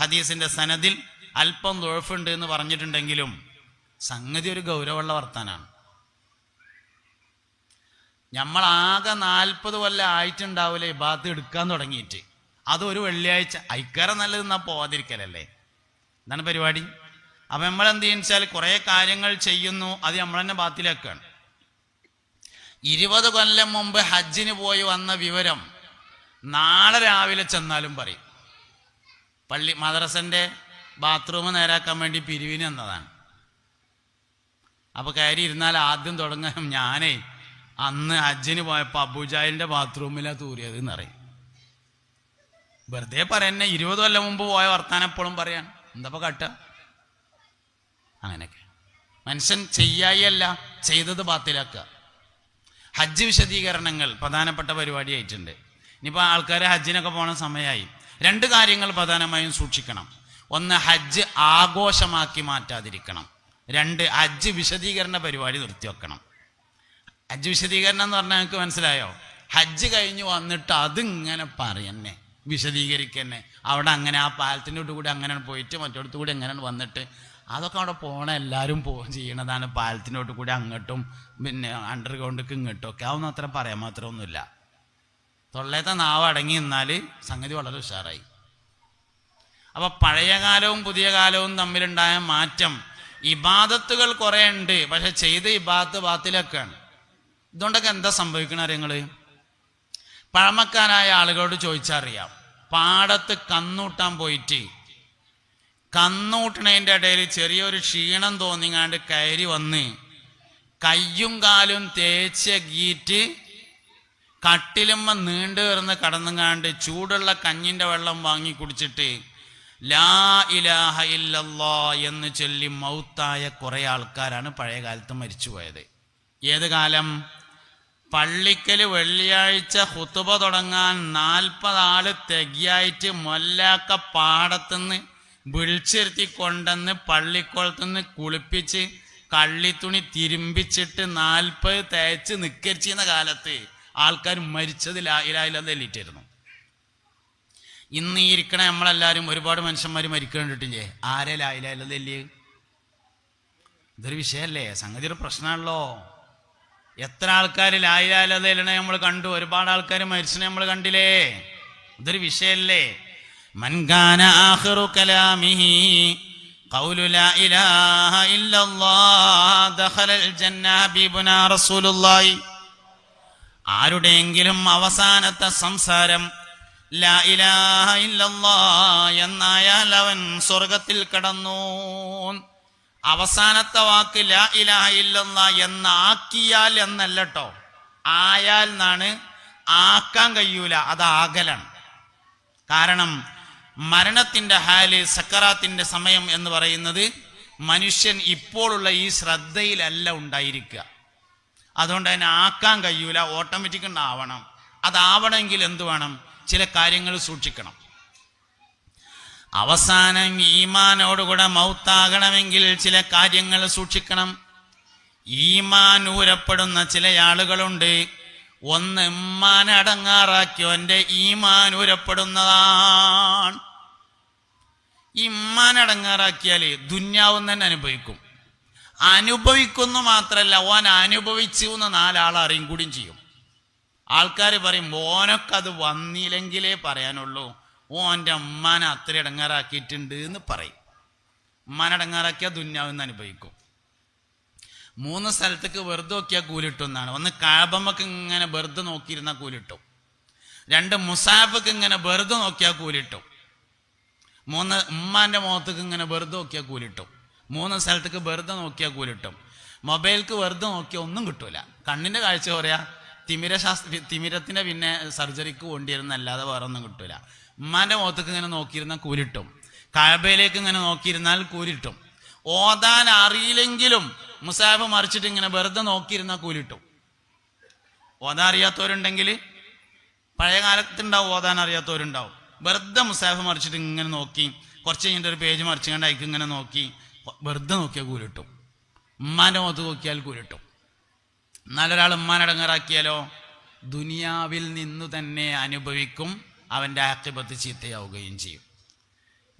ഹദീസിന്റെ സനദിൽ അല്പം ദുഴഫുണ്ട് എന്ന് പറഞ്ഞിട്ടുണ്ടെങ്കിലും സംഗതി ഒരു ഗൗരവമുള്ള വർത്താനാണ്. നമ്മളാകെ നാൽപ്പത് കൊല്ലം ആയിട്ടുണ്ടാവില്ല ഈ ബാത്ത് എടുക്കാൻ തുടങ്ങിയിട്ട്. അതൊരു വെള്ളിയാഴ്ച. ഐക്കാരം നല്ലത് നാ പോവാതിരിക്കലല്ലേ? എന്താണ് പരിപാടി? അപ്പം നമ്മൾ എന്ത് ചെയ്യുന്നത് കുറേ കാര്യങ്ങൾ ചെയ്യുന്നു. അത് നമ്മൾ തന്നെ ബാത്തിലാക്കുകയാണ് ഇരുപത് കൊല്ലം മുമ്പ് ഹജ്ജിന് പോയി വന്ന വിവരം നാളെ രാവിലെ ചെന്നാലും പറയും. പള്ളി മദ്രസന്റെ ബാത്റൂം നേരാക്കാൻ വേണ്ടി പിരിവിന് എന്നതാണ് അപ്പോൾ കയറി ഇരുന്നാൽ ആദ്യം തുടങ്ങാൻ ഞാനേ അന്ന് അജ്ജിന് പോയപ്പോൾ അബുജാലിന്റെ ബാത്റൂമിലാണ് തൂറിയത് എന്നറിയും വെറുതെ പറയുന്നെ ഇരുപത് കൊല്ലം മുമ്പ് പോയ വർത്താനം എപ്പോഴും പറയാൻ. എന്താ കാട്ടുക അങ്ങനെയൊക്കെ. മനുഷ്യൻ ചെയ്യായല്ല ചെയ്തത് ബാത്തിലാക്കുക. ഹജ്ജ് വിശദീകരണങ്ങൾ പ്രധാനപ്പെട്ട പരിപാടിയായിട്ടുണ്ട്. ഇനിയിപ്പോൾ ആൾക്കാർ ഹജ്ജിനൊക്കെ പോണ സമയമായി രണ്ട് കാര്യങ്ങൾ പ്രധാനമായും സൂക്ഷിക്കണം. ഒന്ന് ഹജ്ജ് ആഘോഷമാക്കി മാറ്റാതിരിക്കണം. രണ്ട് ഹജ്ജ് വിശദീകരണ പരിപാടി നിർത്തിവെക്കണം. ഹജ്ജ് വിശദീകരണം എന്ന് പറഞ്ഞാൽ നിങ്ങൾക്ക് മനസ്സിലായോ? ഹജ്ജ് കഴിഞ്ഞ് വന്നിട്ട് അതിങ്ങനെ പറയന്നെ വിശദീകരിക്കന്നെ. അവിടെ അങ്ങനെ ആ പാലത്തിന്റെ കൂടി അങ്ങനെ പോയിട്ട് മറ്റോടത്ത് കൂടി എങ്ങനെ വന്നിട്ട് അതൊക്കെ അവിടെ പോണ എല്ലാവരും പോ ചെയ്യണതാണ് പാലത്തിനോട്ട് കൂടി അങ്ങോട്ടും പിന്നെ അണ്ടർഗ്രൗണ്ടിക്ക് ഇങ്ങോട്ടും ഒക്കെ. അതൊന്നും അത്ര പറയാൻ മാത്രമൊന്നുമില്ല. തൊള്ളേത്തെ നാവ് അടങ്ങി നിന്നാൽ സംഗതി വളരെ ഉഷാറായി. അപ്പൊ പഴയ കാലവും പുതിയ കാലവും തമ്മിലുണ്ടായ മാറ്റം ഇബാദത്തുകൾ കുറെ ഉണ്ട് പക്ഷെ ചെയ്ത ഇബാദത്ത് ബാത്തിലൊക്കെയാണ്. ഇതുകൊണ്ടൊക്കെ എന്താ സംഭവിക്കണ അറിയങ്ങൾ പഴമക്കാരായ ആളുകളോട് ചോദിച്ചറിയാം പാടത്ത് കന്നൂട്ടാൻ പോയിട്ട് കന്നൂട്ടണേന്റെ ഇടയിൽ ചെറിയൊരു ക്ഷീണം തോന്നിങ്ങാണ്ട് കയറി വന്ന് കയ്യും കാലും തേച്ച് ഗീറ്റ് കട്ടിലുമ്മ നീണ്ടു കിടന്ന് കടന്നും കാണ്ട് ചൂടുള്ള കഞ്ഞിന്റെ വെള്ളം വാങ്ങി കുടിച്ചിട്ട് ലാ ഇലാഹ ഇല്ലല്ലാ എന്ന് ചൊല്ലി മൗത്തായ കുറെ ആൾക്കാരാണ് പഴയ കാലത്ത് മരിച്ചുപോയത് ഏത് കാലം? പള്ളിക്കൽ വെള്ളിയാഴ്ച ഹുത്തുബ തുടങ്ങാൻ നാൽപ്പതാൾ തെകിയായിട്ട് മൊല്ലാക്ക പാടത്തുനിന്ന് വിളിച്ചിരുത്തി കൊണ്ടെന്ന് പള്ളിക്കുളത്തുനിന്ന് കുളിപ്പിച്ച് കള്ളിത്തുണി തിരുമ്പിച്ചിട്ട് നാൽപ്പത് തേച്ച് നിക്കരിച്ചിരുന്ന കാലത്ത് ആൾക്കാർ മരിച്ചത് ലായിലായില്ലെന്നിട്ടായിരുന്നു ഇന്ന് ഈ ഇരിക്കണ നമ്മളെല്ലാവരും ഒരുപാട് മനുഷ്യന്മാർ മരിക്കണ്ടിട്ടില്ലേ ആരെ ലായിലായില്ലേ ഇതൊരു വിഷയമല്ലേ? സംഗതി ഒരു പ്രശ്നമാണല്ലോ. എത്ര ആൾക്കാർ ലായിലായില്ലേ നമ്മൾ കണ്ടു. ഒരുപാട് ആൾക്കാർ മരിച്ചനെ നമ്മൾ കണ്ടില്ലേ? ഇതൊരു വിഷയല്ലേ മൻഗാന ആഹ്റു കലാമിഹി ലാ ഇലാഹ ഇല്ലല്ലാഹ് ദഖലൽ ജന്ന رسول റസൂലുള്ളാഹി ആരുടെയെങ്കിലും അവസാനത്തെ സംസാരം ലാ ഇലാഹ ഇല്ലല്ലാ എന്നായാൽ അവൻ സ്വർഗത്തിൽ കടന്നു. അവസാനത്തെ വാക്ക് ലാ ഇലാഹ ഇല്ലല്ലാ എന്നാക്കിയാൽ എന്നല്ല ആയാൽ എന്നാണ്? ആക്കാൻ കഴിയൂല അത് ആകലാണ്. കാരണം മരണത്തിന്റെ ഹാൽ സക്കറാത്തിന്റെ സമയം എന്ന് പറയുന്നത് മനുഷ്യൻ ഇപ്പോഴുള്ള ഈ ശ്രദ്ധയിലല്ല ഉണ്ടായിരിക്കുക. അതുകൊണ്ട് അതിനെ ആക്കാൻ കഴിയൂല ഓട്ടോമാറ്റിക് ഉണ്ടാവണം. അതാവണമെങ്കിൽ എന്ത് വേണം? ചില കാര്യങ്ങൾ സൂക്ഷിക്കണം. അവസാനം ഈമാനോടുകൂടെ മൗത്താകണമെങ്കിൽ ചില കാര്യങ്ങൾ സൂക്ഷിക്കണം. ഈമാൻ ഊരപ്പെടുന്ന ചില ആളുകളുണ്ട്. ഒന്ന് ഉമ്മാൻ അടങ്ങാറാക്കിയോന്റെ ഈമാൻ ഊരപ്പെടുന്നതാണ്. ഇമ്മാൻ അടങ്ങാറാക്കിയാൽ ദുന്യാവും തന്നെ അനുഭവിക്കും. അനുഭവിക്കുന്നു മാത്രല്ല ഓൻ അനുഭവിച്ചു എന്ന് നാലാൾ അറിയും കൂടിയും ചെയ്യും. ആൾക്കാർ പറയും ഓനൊക്കെ അത് വന്നില്ലെങ്കിലേ പറയാനുള്ളൂ. ഓന്റെ ഉമ്മാനെ അത്ര ഇടങ്ങാറാക്കിയിട്ടുണ്ട് എന്ന് പറയും. ഉമ്മാനെ ഇടങ്ങാറാക്കിയാൽ ദുന്യാവെന്ന് അനുഭവിക്കും. മൂന്ന് സ്ഥലത്തേക്ക് വെറുതെ നോക്കിയാൽ കൂലിട്ടും എന്നാണ്. ഒന്ന് കാബമ്മക്ക് ഇങ്ങനെ വെറുതെ നോക്കിയിരുന്നാൽ കൂലിട്ടും. രണ്ട് മുസാഫക്ക് ഇങ്ങനെ വെറുതെ നോക്കിയാൽ കൂലിട്ടും. മൂന്ന് ഉമ്മാന്റെ മുഖത്തേക്ക് ഇങ്ങനെ വെറുതെ നോക്കിയാൽ കൂലിട്ടും. മൂന്ന് സ്ഥലത്തേക്ക് വെറുതെ നോക്കിയാൽ കൂലിട്ടും മൊബൈൽക്ക് വെറുതെ നോക്കിയാൽ ഒന്നും കിട്ടൂല. കണ്ണിന്റെ കാഴ്ച പറയാ തിമിര ശാസ്ത്ര തിമിരത്തിന്റെ പിന്നെ സർജറിക്ക് കൊണ്ടിരുന്നല്ലാതെ വേറെ ഒന്നും കിട്ടൂല. ഉമ്മാന്റെ മുഖത്തേക്ക് ഇങ്ങനെ നോക്കിയിരുന്നാൽ കൂലിട്ടും കഴബയിലേക്ക് ഇങ്ങനെ നോക്കിയിരുന്നാൽ കൂലിട്ടും ഓതാൻ അറിയില്ലെങ്കിലും മുസാബ് മറിച്ചിട്ട് ഇങ്ങനെ വെറുതെ നോക്കിയിരുന്നാൽ കൂലിട്ടും ഓതാൻ അറിയാത്തവരുണ്ടെങ്കിൽ പഴയ കാലത്തുണ്ടാവും ഓതാൻ അറിയാത്തവരുണ്ടാവും. വെറുതെ മുസാഫ് മറിച്ചിട്ട് ഇങ്ങനെ നോക്കി കുറച്ച് കഴിഞ്ഞിട്ട് ഒരു പേജ് മറിച്ചു കണ്ട് അയക്ക് ഇങ്ങനെ നോക്കി വെറുതെ നോക്കിയാൽ കൂലിട്ടും. ഉമ്മാന്റെ മുഖത്ത് നോക്കിയാൽ കൂലിട്ടും. എന്നാലൊരാൾ മനടങ്ങറാക്കിയാലോ ദുനിയാവിൽ നിന്നു തന്നെ അനുഭവിക്കും അവന്റെ ആക്കിബത്ത് ചീത്തയാവുകയും ചെയ്യും.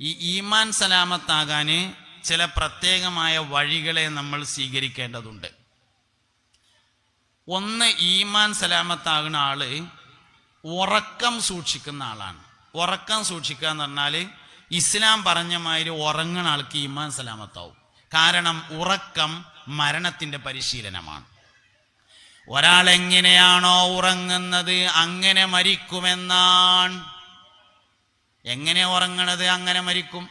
ഈ ഈമാൻ സലാമത്താകാന് ചില പ്രത്യേകമായ വഴികളെ നമ്മൾ സ്വീകരിക്കേണ്ടതുണ്ട്. ഒന്ന് ഈമാൻ സലാമത്താകുന്ന ആൾ ഉറക്കം സൂക്ഷിക്കുന്ന ആളാണ്. ഉറക്കം സൂക്ഷിക്കുക എന്ന് പറഞ്ഞാൽ ഇസ്ലാം പറഞ്ഞ മാതിരി ഉറങ്ങുന്ന ആൾക്ക് ഇമാൻ സലാമത്താവും. കാരണം ഉറക്കം മരണത്തിന്റെ പരിശീലനമാണ്. ഒരാൾ എങ്ങനെയാണോ ഉറങ്ങുന്നത് അങ്ങനെ മരിക്കുമെന്നാണ്. എങ്ങനെ ഉറങ്ങണത് അങ്ങനെ മരിക്കും.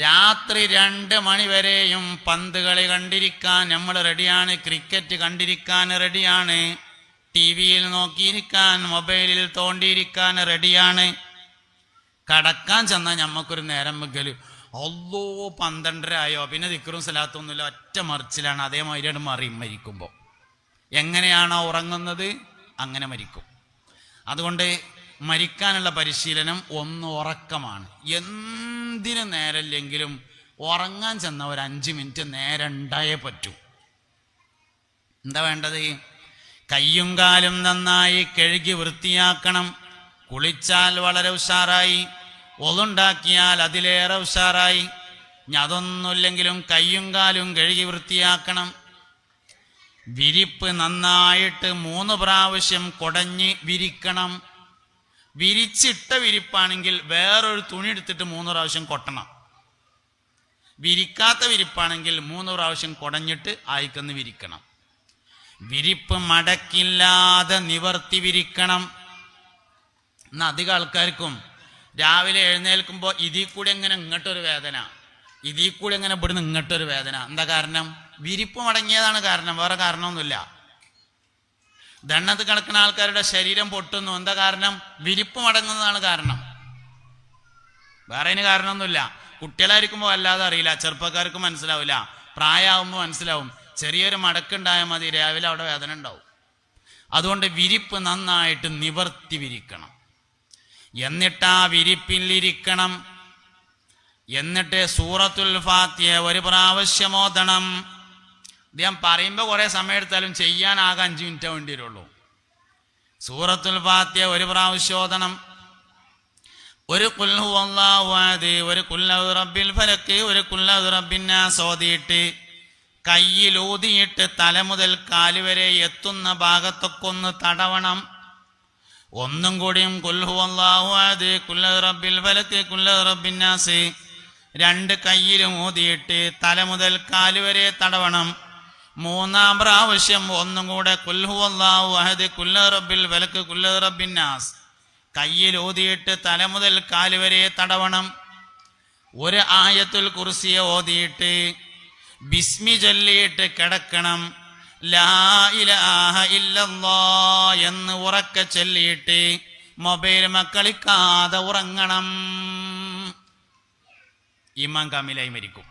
രാത്രി രണ്ട് മണിവരെയും പന്ത് കളി കണ്ടിരിക്കാൻ നമ്മൾ റെഡിയാണ് ക്രിക്കറ്റ് കണ്ടിരിക്കാൻ റെഡിയാണ് ടി വിയിൽ നോക്കിയിരിക്കാൻ മൊബൈലിൽ തോണ്ടിയിരിക്കാൻ റെഡിയാണ്. കടക്കാൻ ചെന്നാൽ ഞമ്മക്കൊരു നേരം വെക്കൽ. അല്ലോ പന്ത്രണ്ടര ആയോ പിന്നെ ദിക്കറും സ്ഥലത്തൊന്നുമില്ല ഒറ്റ മറിച്ചിലാണ് അതേമാതിരിയാണ് മറിയും മരിക്കുമ്പോൾ എങ്ങനെയാണോ ഉറങ്ങുന്നത്? അങ്ങനെ മരിക്കും. അതുകൊണ്ട് മരിക്കാനുള്ള പരിശീലനം ഒന്ന് ഉറക്കമാണ്. എന്തിനു നേരമില്ലെങ്കിലും ഉറങ്ങാൻ ചെന്ന ഒരു അഞ്ച് മിനിറ്റ് നേരം ഉണ്ടായേ പറ്റൂ. എന്താ വേണ്ടത്? കയ്യും കാലും നന്നായി കഴുകി വൃത്തിയാക്കണം. കുളിച്ചാൽ വളരെ ഉഷാറായി. ഒതുണ്ടാക്കിയാൽ അതിലേറെ ഉഷാറായി. ഇനി അതൊന്നുമില്ലെങ്കിലും കയ്യും കാലും കഴുകി വൃത്തിയാക്കണം. വിരിപ്പ് നന്നായിട്ട് മൂന്ന് പ്രാവശ്യം കുടഞ്ഞ് വിരിക്കണം. വിരിച്ചിട്ട വിരിപ്പാണെങ്കിൽ വേറൊരു തുണി എടുത്തിട്ട് മൂന്ന് പ്രാവശ്യം കൊട്ടണം. വിരിക്കാത്ത വിരിപ്പാണെങ്കിൽ മൂന്ന് പ്രാവശ്യം കുടഞ്ഞിട്ട് ആയിക്കൊന്ന് വിരിക്കണം. വിരിപ്പ് മടക്കില്ലാതെ നിവർത്തി വിരിക്കണം. ഇന്ന് അധികം ആൾക്കാർക്കും രാവിലെ എഴുന്നേൽക്കുമ്പോൾ ഇതിൽ കൂടി എങ്ങനെ ഇങ്ങോട്ടൊരു വേദന. ഇതിൽ കൂടി എങ്ങനെ ഇവിടുന്ന് ഇങ്ങോട്ടൊരു വേദന. എന്താ കാരണം? വിരിപ്പ് മടങ്ങിയതാണ് കാരണം. വേറെ കാരണമൊന്നുമില്ല. ദണ്ണത്ത് കിടക്കുന്ന ആൾക്കാരുടെ ശരീരം പൊട്ടുന്നു. എന്താ കാരണം? വിരിപ്പ് മടങ്ങുന്നതാണ് കാരണം. വേറെ അതിന് കാരണമൊന്നുമില്ല. കുട്ടികളായിരിക്കുമ്പോൾ അല്ലാതെ അറിയില്ല. ചെറുപ്പക്കാർക്ക് മനസ്സിലാവില്ല. പ്രായമാകുമ്പോൾ മനസ്സിലാവും. ചെറിയൊരു മടക്കുണ്ടായാൽ മതി. രാവിലെ അവിടെ വേദന ഉണ്ടാവും. അതുകൊണ്ട് വിരിപ്പ് നന്നായിട്ട് നിവർത്തി വിരിക്കണം. എന്നിട്ട് ആ വിരിപ്പിലിരിക്കണം. എന്നിട്ട് സൂറത്തുൽ ഫാത്തിയ ഒരു പ്രാവശ്യം ഓതണം. അദ്ദേഹം പറയുമ്പോൾ കുറെ സമയം എടുത്താലും ചെയ്യാനാകെ അഞ്ച് മിനിറ്റ് വേണ്ടി വരുള്ളൂ സൂറത്തുൽ ഫാത്തിയ ഒരു പ്രാവശ്യം ഓതണം. ഒരു അള്ളാഹുവാദ് ഒരു കുല്ലഹു റബ്ബിൽ ഫലക്ക് ഒരു കുല്ലഹു റബ്ബിന്നാസ് ഓതിയിട്ട് കയ്യിലൂതിയിട്ട് തല മുതൽ കാലുവരെ എത്തുന്ന ഭാഗത്തൊക്കെ ഒന്ന് തടവണം. ഒന്നും കൂടിയും കുൽഹു അള്ളാഹുവാദ് കുല്ല റബ്ബിൽ ഫലക്ക് കുല്ലഹു റബ്ബിന്നാസ് രണ്ട് കയ്യിലും ഊതിയിട്ട് തല മുതൽ കാൽ വരെ തടവണം. മൂന്നാം പ്രാവശ്യം ഒന്നും കൂടെ കുൽഹു അള്ളാഹു അഹദ് കുല്ല റബ്ബിൽ വലക്ക് കുല്ല റബ്ബിന്നാസ് കയ്യിൽ ഊതിയിട്ട് തല മുതൽ കാൽ വരെ തടവണം. ഒരു ആയത്തുൽ കുർസിയെ ഓതിയിട്ട് ബിസ്മി ചൊല്ലിയിട്ട് കിടക്കണം. എന്ന് ഉറക്കെ ചൊല്ലിയിട്ട് മൊബൈൽ മക്കളിക്കാതെ ഉറങ്ങണം. ഇമാം കാമിലായി മരിക്കും.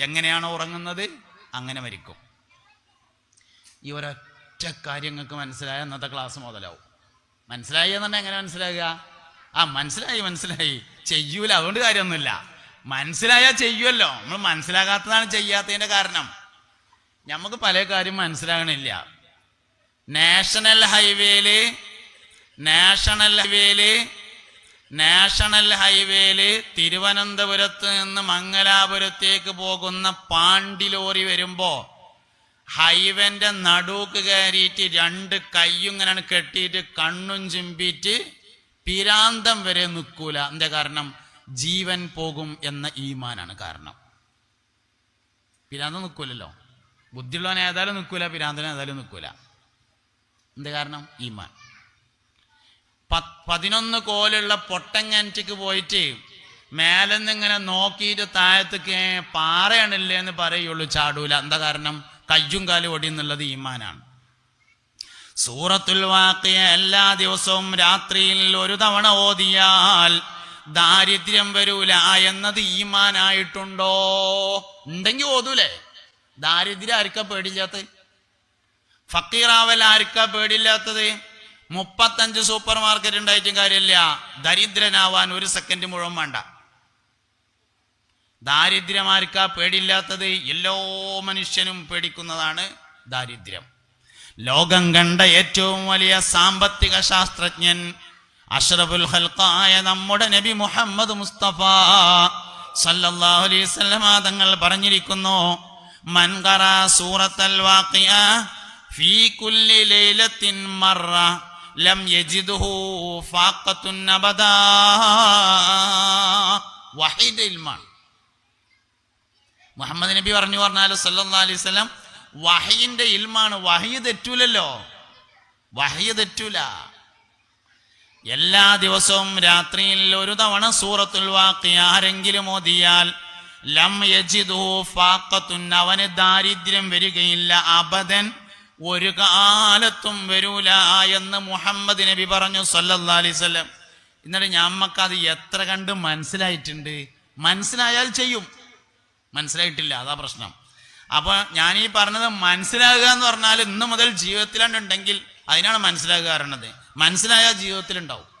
എങ്ങനെയാണോ ഉറങ്ങുന്നത്? അങ്ങനെ മരിക്കും. ഈ ഒരൊറ്റ കാര്യങ്ങൾക്ക് മനസ്സിലായ അന്നത്തെ ക്ലാസ് മുതലാവും. മനസ്സിലായി എന്നെ എങ്ങനെ മനസ്സിലാകുക ആ മനസ്സിലായി മനസ്സിലായി. ചെയ്യൂല അതുകൊണ്ട് കാര്യമൊന്നുമില്ല. മനസ്സിലായാൽ ചെയ്യുമല്ലോ. നമ്മൾ മനസ്സിലാകാത്തതാണ് ചെയ്യാത്തതിന്റെ കാരണം. നമുക്ക് പല കാര്യം മനസ്സിലാകണില്ല. നാഷണൽ ഹൈവേയിൽ നാഷണൽ ഹൈവേയിൽ നാഷണൽ ഹൈവേയിൽ തിരുവനന്തപുരത്ത് നിന്ന് മംഗലാപുരത്തേക്ക് പോകുന്ന പാണ്ടി ലോറി വരുമ്പോ ഹൈവേന്റെ നടുക്ക് കയറിയിട്ട് രണ്ട് കൈയും കെട്ടിയിട്ട് കണ്ണും ചിമ്പിയിട്ട് പിരാന്തം വരെ നിൽക്കൂല എന്താ കാരണം? ജീവൻ പോകും എന്ന ഈമാനാണ് കാരണം. പിരാന്തം നിൽക്കൂലല്ലോ ബുദ്ധിയുള്ളവൻ ഏതായാലും നിൽക്കൂല പിരാന്തൻ ഏതായാലും നിൽക്കൂല. എന്ത് കാരണം? ഈമാൻ. പ- പതിനൊന്ന് കോലുള്ള പൊട്ടങ്ങാന്റിക്ക് പോയിട്ട് മേലെന്ന് ഇങ്ങനെ നോക്കിയിട്ട് താഴത്തേക്ക് പാറയാണില്ലേ എന്ന് പറയുള്ളൂ ചാടൂല. എന്താ കാരണം? കയ്യും കാലും ഒടിയെന്നുള്ളത് ഈമാനാണ്. സൂറത്തുൽ വാക്കിയ എല്ലാ ദിവസവും രാത്രിയിൽ ഒരു തവണ ഓതിയാൽ ദാരിദ്ര്യം വരൂല എന്നത് ഈമാനായിട്ടുണ്ടോ? ഉണ്ടെങ്കിൽ ഓതൂലേ. ദാരിദ്ര്യം ആർക്കാ പേടില്ലാത്തത് ഫക്കീറാവൽ ആർക്കാ പേടില്ലാത്തത് മുപ്പത്തഞ്ച് സൂപ്പർ മാർക്കറ്റ് ഉണ്ടായിട്ടും കാര്യമില്ല. ദരിദ്രനാവാൻ ഒരു സെക്കൻഡ് മുഴുവൻ വേണ്ട. ദാരിദ്ര്യമാർക്കാ പേടില്ലാത്തത് എല്ലാ മനുഷ്യനും പേടിക്കുന്നതാണ് ദാരിദ്ര്യം. ലോകം കണ്ട ഏറ്റവും വലിയ സാമ്പത്തിക ശാസ്ത്രജ്ഞൻ അഷ്റഫുൽ ഹൽക്കായ നമ്മുടെ നബി മുഹമ്മദ് മുസ്തഫ. സല്ലല്ലാഹു അലൈഹി തങ്ങൾ പറഞ്ഞിരിക്കുന്നു മൻ ഖറ സൂറത്തൽ വാക്കിയ ഫീ കുല്ലി ലൈലത്തിൻ മറ ലം യജിദുഹു ഫാഖത്തുൻ അബദാ വഹീദ് ഇൽമാണ് മുഹമ്മദ് നബി പറഞ്ഞു പറഞ്ഞാലും സല്ലല്ലാഹു അലൈഹി വസല്ലം വഹയിന്റെ ഇൽമാണ് വഹയി തെറ്റൂലല്ലോ. വഹയി തെറ്റൂല. എല്ലാ ദിവസവും രാത്രിയിൽ ഒരു തവണ സൂറത്തുൽ വാഖി ആരെങ്കിലും ഓതിയാൽ ലം അവന് ദാരിദ്ര്യം വരികയില്ല അബദൻ ഒരു കാലത്തും വരൂല എന്ന് മുഹമ്മദ് നബി പറഞ്ഞു സല്ലല്ലാ അലൈഹി വസല്ലം. ഞമ്മക്ക് അത് എത്ര കണ്ട് മനസ്സിലായിട്ടുണ്ട്? മനസ്സിലായാൽ ചെയ്യും. മനസ്സിലായിട്ടില്ല അതാ പ്രശ്നം. അപ്പൊ ഞാൻ ഈ പറഞ്ഞത് മനസ്സിലാകുക എന്ന് പറഞ്ഞാൽ ഇന്ന് മുതൽ ജീവിതത്തിലുണ്ടെങ്കിൽ അതിനാണ് മനസ്സിലാകുക പറയണത് മനസ്സിലായ ജീവിതത്തിലുണ്ടാവും.